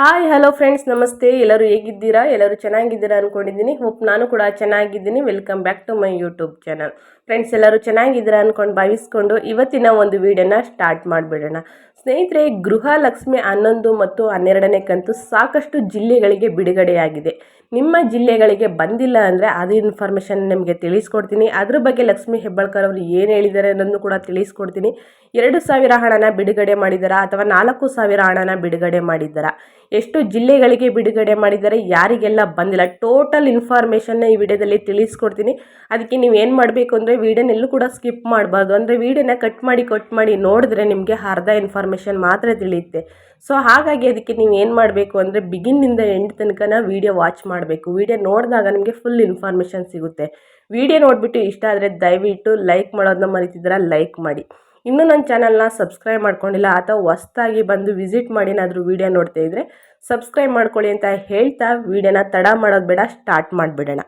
Hi hello friends ನಮಸ್ತೆ. ಎಲ್ಲರೂ ಹೇಗಿದ್ದೀರಾ? ಎಲ್ಲರೂ ಚೆನ್ನಾಗಿದ್ದೀರಾ ಅಂದ್ಕೊಂಡಿದ್ದೀನಿ ಹೋಪ್ ನಾನು ಕೂಡ ಚೆನ್ನಾಗಿದ್ದೀನಿ. Welcome back to my YouTube channel friends ಎಲ್ಲರೂ ಚೆನ್ನಾಗಿದ್ದೀರಾ ಅಂದ್ಕೊಂಡು ಭಾವಿಸ್ಕೊಂಡು ಇವತ್ತಿನ ಒಂದು ವಿಡಿಯೋನ ಸ್ಟಾರ್ಟ್ ಮಾಡಿಬಿಡೋಣ. ಸ್ನೇಹಿತರೆ, ಗೃಹಲಕ್ಷ್ಮಿ ಹನ್ನೊಂದು ಮತ್ತು ಹನ್ನೆರಡನೇ ಕಂತು ಸಾಕಷ್ಟು ಜಿಲ್ಲೆಗಳಿಗೆ ಬಿಡುಗಡೆಯಾಗಿದೆ. ನಿಮ್ಮ ಜಿಲ್ಲೆಗಳಿಗೆ ಬಂದಿಲ್ಲ ಅಂದರೆ ಅದು ಇನ್ಫಾರ್ಮೇಷನ್ ನಿಮಗೆ ತಿಳಿಸ್ಕೊಡ್ತೀನಿ. ಅದ್ರ ಬಗ್ಗೆ ಲಕ್ಷ್ಮಿ ಹೆಬ್ಬಾಳ್ಕರ್ ಅವರು ಏನು ಹೇಳಿದ್ದಾರೆ ಅನ್ನೋದನ್ನು ಕೂಡ ತಿಳಿಸ್ಕೊಡ್ತೀನಿ. ಎರಡು ಸಾವಿರ ಹಣನ ಬಿಡುಗಡೆ ಮಾಡಿದ್ದಾರಾ ಅಥವಾ ನಾಲ್ಕು ಸಾವಿರ ಹಣನ ಬಿಡುಗಡೆ ಮಾಡಿದ್ದಾರಾ? ಎಷ್ಟು ಜಿಲ್ಲೆಗಳಿಗೆ ಬಿಡುಗಡೆ ಮಾಡಿದ್ದಾರೆ ಯಾರಿಗೆಲ್ಲ ಬಂದಿಲ್ಲ. ಟೋಟಲ್ ಇನ್ಫಾರ್ಮೇಷನ್ನ ಈ ವಿಡಿಯೋದಲ್ಲಿ ತಿಳಿಸ್ಕೊಡ್ತೀನಿ. ಅದಕ್ಕೆ ನೀವು ಏನು ಮಾಡಬೇಕು ಅಂದರೆ ವೀಡಿಯೋನೆಲ್ಲೂ ಕೂಡ ಸ್ಕಿಪ್ ಮಾಡಬಾರ್ದು. ಅಂದರೆ ವೀಡಿಯೋನ ಕಟ್ ಮಾಡಿ ಕಟ್ ಮಾಡಿ ನೋಡಿದ್ರೆ ನಿಮಗೆ ಅರ್ಧ ಇನ್ಫಾರ್ಮೇಷನ್ ಮಾತ್ರ ತಿಳಿಯುತ್ತೆ. ಸೊ ಹಾಗಾಗಿ ಅದಕ್ಕೆ ನೀವು ಏನು ಮಾಡಬೇಕು ಅಂದರೆ ಬಿಗಿನ್ನಿಂದ ಎಂಡ್ ತನಕನ ವೀಡಿಯೋ ವಾಚ್ ಮಾಡಬೇಕು. ವೀಡಿಯೋ ನೋಡಿದಾಗ ನಿಮಗೆ ಫುಲ್ ಇನ್ಫಾರ್ಮೇಷನ್ ಸಿಗುತ್ತೆ. ವೀಡಿಯೋ ನೋಡಿಬಿಟ್ಟು ಇಷ್ಟ ಆದರೆ ದಯವಿಟ್ಟು ಲೈಕ್ ಮಾಡೋದನ್ನ ಮರೀತಿದ್ರೆ ಲೈಕ್ ಮಾಡಿ. ಇನ್ನೂ ನನ್ನ ಚಾನಲ್ನ ಸಬ್ಸ್ಕ್ರೈಬ್ ಮಾಡ್ಕೊಂಡಿಲ್ಲ, ಅಥವಾ ಹೊಸ್ತಾಗಿ ಬಂದು ವಿಸಿಟ್ ಮಾಡಿ ಏನಾದರೂ ವೀಡಿಯೋ ನೋಡ್ತಾ ಇದ್ದರೆ ಸಬ್ಸ್ಕ್ರೈಬ್ ಮಾಡ್ಕೊಳ್ಳಿ ಅಂತ ಹೇಳ್ತಾ ವೀಡಿಯೋನ ತಡ ಮಾಡೋದು ಬೇಡ, ಸ್ಟಾರ್ಟ್ ಮಾಡಿಬಿಡೋಣ.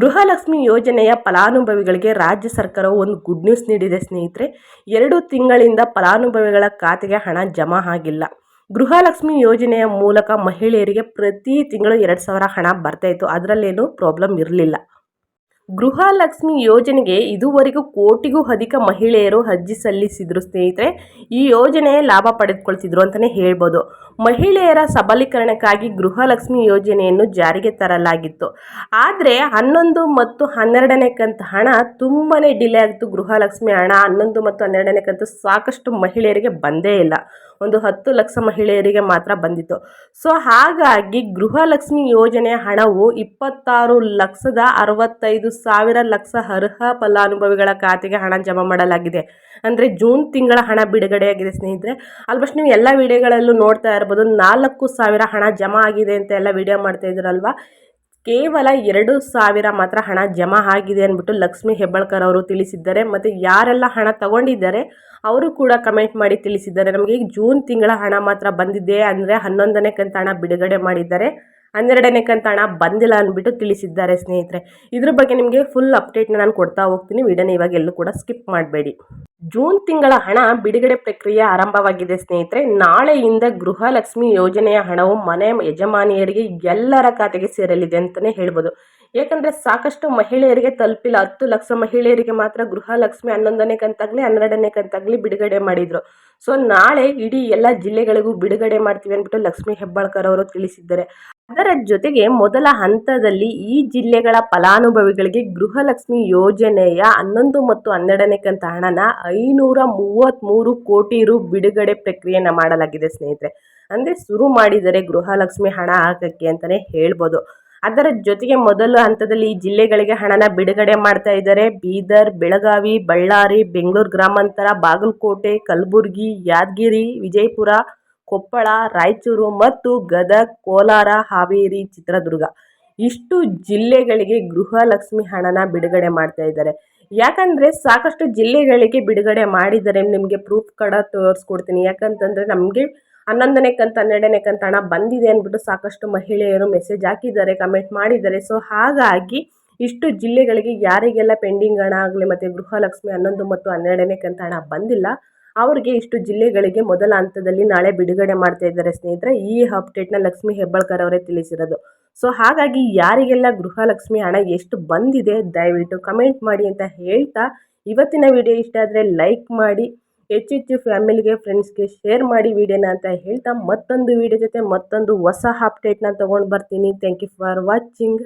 ಗೃಹಲಕ್ಷ್ಮಿ ಯೋಜನೆಯ ಫಲಾನುಭವಿಗಳಿಗೆ ರಾಜ್ಯ ಸರ್ಕಾರವು ಒಂದು ಗುಡ್ ನ್ಯೂಸ್ ನೀಡಿದೆ ಸ್ನೇಹಿತರೆ. ಎರಡು ತಿಂಗಳಿಂದ ಫಲಾನುಭವಿಗಳ ಖಾತೆಗೆ ಹಣ ಜಮಾ ಆಗಿಲ್ಲ. ಗೃಹಲಕ್ಷ್ಮಿ ಯೋಜನೆಯ ಮೂಲಕ ಮಹಿಳೆಯರಿಗೆ ಪ್ರತಿ ತಿಂಗಳು ಎರಡು ಸಾವಿರ ಹಣ ಬರ್ತಾಯಿತ್ತು ಅದರಲ್ಲೇನೂ ಪ್ರಾಬ್ಲಮ್ ಇರಲಿಲ್ಲ. ಗೃಹಲಕ್ಷ್ಮಿ ಯೋಜನೆಗೆ ಇದುವರೆಗೂ ಕೋಟಿಗೂ ಅಧಿಕ ಮಹಿಳೆಯರು ಅರ್ಜಿ ಸಲ್ಲಿಸಿದ್ರು ಸ್ನೇಹಿತರೆ. ಈ ಯೋಜನೆ ಲಾಭ ಪಡೆದುಕೊಳ್ತಿದ್ರು ಅಂತಲೇ ಹೇಳ್ಬೋದು. ಮಹಿಳೆಯರ ಸಬಲೀಕರಣಕ್ಕಾಗಿ ಗೃಹಲಕ್ಷ್ಮಿ ಯೋಜನೆಯನ್ನು ಜಾರಿಗೆ ತರಲಾಗಿತ್ತು. ಆದರೆ ಹನ್ನೊಂದು ಮತ್ತು ಹನ್ನೆರಡನೇ ಕಂತು ಹಣ ತುಂಬಾ ಡಿಲೇ ಆಗಿತ್ತು. ಗೃಹಲಕ್ಷ್ಮಿ ಹಣ ಹನ್ನೊಂದು ಮತ್ತು ಹನ್ನೆರಡನೇ ಕಂತು ಸಾಕಷ್ಟು ಮಹಿಳೆಯರಿಗೆ ಬಂದೇ ಇಲ್ಲ. ಒಂದು ಹತ್ತು ಲಕ್ಷ ಮಹಿಳೆಯರಿಗೆ ಮಾತ್ರ ಬಂದಿತ್ತು. ಸೊ ಹಾಗಾಗಿ ಗೃಹಲಕ್ಷ್ಮಿ ಯೋಜನೆಯ ಹಣವು ಇಪ್ಪತ್ತಾರು ಲಕ್ಷದ ಅರವತ್ತೈದು ಸಾವಿರ ಲಕ್ಷ ಅರ್ಹ ಫಲಾನುಭವಿಗಳ ಖಾತೆಗೆ ಹಣ ಜಮಾ ಮಾಡಲಾಗಿದೆ. ಅಂದರೆ ಜೂನ್ ತಿಂಗಳ ಹಣ ಬಿಡುಗಡೆಯಾಗಿದೆ ಸ್ನೇಹಿತರೆ. ಆಲ್ಮೋಸ್ಟ್ ನೀವು ಎಲ್ಲ ವಿಡಿಯೋಗಳಲ್ಲೂ ನೋಡ್ತಾ ಇರ್ಬೋದು, ನಾಲ್ಕು ಸಾವಿರ ಹಣ ಜಮಾ ಆಗಿದೆ ಅಂತ ಎಲ್ಲ ವಿಡಿಯೋ ಮಾಡ್ತಾ ಇದ್ರಲ್ವಾ? ಕೇವಲ ಎರಡು ಸಾವಿರ ಮಾತ್ರ ಹಣ ಜಮಾ ಆಗಿದೆ ಅಂದ್ಬಿಟ್ಟು ಲಕ್ಷ್ಮಿ ಹೆಬ್ಬಾಳ್ಕರ್ ಅವರು ತಿಳಿಸಿದ್ದಾರೆ. ಮತ್ತು ಯಾರೆಲ್ಲ ಹಣ ತಗೊಂಡಿದ್ದಾರೆ, ಅವರು ಕೂಡ ಕಮೆಂಟ್ ಮಾಡಿ ತಿಳಿಸಿದ್ದಾರೆ. ನಮಗೆ ಜೂನ್ ತಿಂಗಳ ಹಣ ಮಾತ್ರ ಬಂದಿದೆ ಅಂದರೆ ಹನ್ನೊಂದನೇ ಕಂತ ಹಣ ಬಿಡುಗಡೆ ಮಾಡಿದ್ದಾರೆ. ಹನ್ನೆರಡನೇ ಕಂತ ಹಣ ಬಂದಿಲ್ಲ ಅಂದ್ಬಿಟ್ಟು ತಿಳಿಸಿದ್ದಾರೆ ಸ್ನೇಹಿತರೆ. ಇದ್ರ ಬಗ್ಗೆ ನಿಮಗೆ ಫುಲ್ ಅಪ್ಡೇಟ್ನ ನಾನು ಕೊಡ್ತಾ ಹೋಗ್ತೀನಿ. ವಿಡಿಯೋನ ಇವಾಗ ಎಲ್ಲೂ ಕೂಡ ಸ್ಕಿಪ್ ಮಾಡಬೇಡಿ. ಜೂನ್ ತಿಂಗಳ ಹಣ ಬಿಡುಗಡೆ ಪ್ರಕ್ರಿಯೆ ಆರಂಭವಾಗಿದೆ ಸ್ನೇಹಿತರೆ. ನಾಳೆಯಿಂದ ಗೃಹಲಕ್ಷ್ಮಿ ಯೋಜನೆಯ ಹಣವು ಮನೆ ಯಜಮಾನಿಯರಿಗೆ ಎಲ್ಲರ ಖಾತೆಗೆ ಸೇರಲಿದೆ ಅಂತಲೇ ಹೇಳ್ಬೋದು. ಏಕೆಂದರೆ ಸಾಕಷ್ಟು ಮಹಿಳೆಯರಿಗೆ ತಲುಪಿಲ್ಲ. ಹತ್ತು ಲಕ್ಷ ಮಹಿಳೆಯರಿಗೆ ಮಾತ್ರ ಗೃಹಲಕ್ಷ್ಮಿ ಹನ್ನೊಂದನೇ ಕಂತಾಗಲಿ, ಹನ್ನೆರಡನೇ ಕಂತಾಗಲಿ ಬಿಡುಗಡೆ ಮಾಡಿದರು. ಸೊ ನಾಳೆ ಇಡೀ ಎಲ್ಲ ಜಿಲ್ಲೆಗಳಿಗೂ ಬಿಡುಗಡೆ ಮಾಡ್ತೀವಿ ಅಂದ್ಬಿಟ್ಟು ಲಕ್ಷ್ಮೀ ಹೆಬ್ಬಾಳ್ಕರ್ ಅವರು ತಿಳಿಸಿದ್ದಾರೆ. ಅದರ ಜೊತೆಗೆ ಮೊದಲ ಹಂತದಲ್ಲಿ ಈ ಜಿಲ್ಲೆಗಳ ಫಲಾನುಭವಿಗಳಿಗೆ ಗೃಹಲಕ್ಷ್ಮಿ ಯೋಜನೆಯ ಹನ್ನೊಂದು ಮತ್ತು ಹನ್ನೆರಡನೇ ಕಂತ ಹಣನ ಐನೂರ ಮೂವತ್ತ್ಮೂರು ಕೋಟಿ ರು ಬಿಡುಗಡೆ ಪ್ರಕ್ರಿಯೆಯನ್ನು ಮಾಡಲಾಗಿದೆ ಸ್ನೇಹಿತರೆ. ಅಂದರೆ ಶುರು ಮಾಡಿದರೆ ಗೃಹಲಕ್ಷ್ಮಿ ಹಣ ಹಾಕಕ್ಕೆ ಅಂತಲೇ ಹೇಳ್ಬೋದು. ಅದರ ಜೊತೆಗೆ ಮೊದಲ ಹಂತದಲ್ಲಿ ಈ ಜಿಲ್ಲೆಗಳಿಗೆ ಹಣನ ಬಿಡುಗಡೆ ಮಾಡ್ತಾ ಇದ್ದಾರೆ. ಬೀದರ್, ಬೆಳಗಾವಿ, ಬಳ್ಳಾರಿ, ಬೆಂಗಳೂರು ಗ್ರಾಮಾಂತರ, ಬಾಗಲಕೋಟೆ, ಕಲಬುರಗಿ, ಯಾದಗಿರಿ, ವಿಜಯಪುರ, ಕೊಪ್ಪಳ, ರಾಯಚೂರು ಮತ್ತು ಗದಗ, ಕೋಲಾರ, ಹಾವೇರಿ, ಚಿತ್ರದುರ್ಗ. ಇಷ್ಟು ಜಿಲ್ಲೆಗಳಿಗೆ ಗೃಹಲಕ್ಷ್ಮಿ ಹಣನ ಬಿಡುಗಡೆ ಮಾಡ್ತಾ ಇದ್ದಾರೆ. ಯಾಕಂದರೆ ಸಾಕಷ್ಟು ಜಿಲ್ಲೆಗಳಿಗೆ ಬಿಡುಗಡೆ ಮಾಡಿದರೆ ನಿಮಗೆ ಪ್ರೂಫ್ ಕೂಡ ತೋರಿಸ್ಕೊಡ್ತೀನಿ. ಯಾಕಂತಂದರೆ ನಮಗೆ ಹನ್ನೊಂದನೇ ಕಂತ, ಹನ್ನೆರಡನೇ ಕಂತ ಹಣ ಬಂದಿದೆ ಅಂದ್ಬಿಟ್ಟು ಸಾಕಷ್ಟು ಮಹಿಳೆಯರು ಮೆಸೇಜ್ ಹಾಕಿದ್ದಾರೆ ಕಮೆಂಟ್ ಮಾಡಿದ್ದಾರೆ. ಸೊ ಹಾಗಾಗಿ ಇಷ್ಟು ಜಿಲ್ಲೆಗಳಿಗೆ ಯಾರಿಗೆಲ್ಲ ಪೆಂಡಿಂಗ್ ಹಣ ಆಗಲಿ ಮತ್ತು ಗೃಹಲಕ್ಷ್ಮಿ ಹನ್ನೊಂದು ಮತ್ತು ಹನ್ನೆರಡನೇ ಕಂತ ಹಣ ಬಂದಿಲ್ಲ, ಅವರಿಗೆ ಇಷ್ಟು ಜಿಲ್ಲೆಗಳಿಗೆ ಮೊದಲ ಹಂತದಲ್ಲಿ ನಾಳೆ ಬಿಡುಗಡೆ ಮಾಡ್ತಾ ಇದ್ದಾರೆ ಸ್ನೇಹಿತರೆ. ಈ ಅಪ್ಡೇಟ್ನ ಲಕ್ಷ್ಮಿ ಹೆಬ್ಬಾಳ್ಕರ್ ಅವರೇ ತಿಳಿಸಿರೋದು. ಸೊ ಹಾಗಾಗಿ ಯಾರಿಗೆಲ್ಲ ಗೃಹಲಕ್ಷ್ಮಿ ಹಣ ಎಷ್ಟು ಬಂದಿದೆ ದಯವಿಟ್ಟು ಕಮೆಂಟ್ ಮಾಡಿ ಅಂತ ಹೇಳ್ತಾ, ಇವತ್ತಿನ ವಿಡಿಯೋ ಇಷ್ಟ ಆದರೆ ಲೈಕ್ ಮಾಡಿ ಹೆಚ್ಚೆಚ್ಚು ಫ್ಯಾಮಿಲಿಗೆ, ಫ್ರೆಂಡ್ಸ್ಗೆ ಶೇರ್ ಮಾಡಿ ವಿಡಿಯೋನ ಅಂತ ಹೇಳ್ತಾ ಮತ್ತೊಂದು ವಿಡಿಯೋ ಜೊತೆ ಮತ್ತೊಂದು ಹೊಸ ಅಪ್ಡೇಟ್ನ ತೊಗೊಂಡು ಬರ್ತೀನಿ. Thank you for watching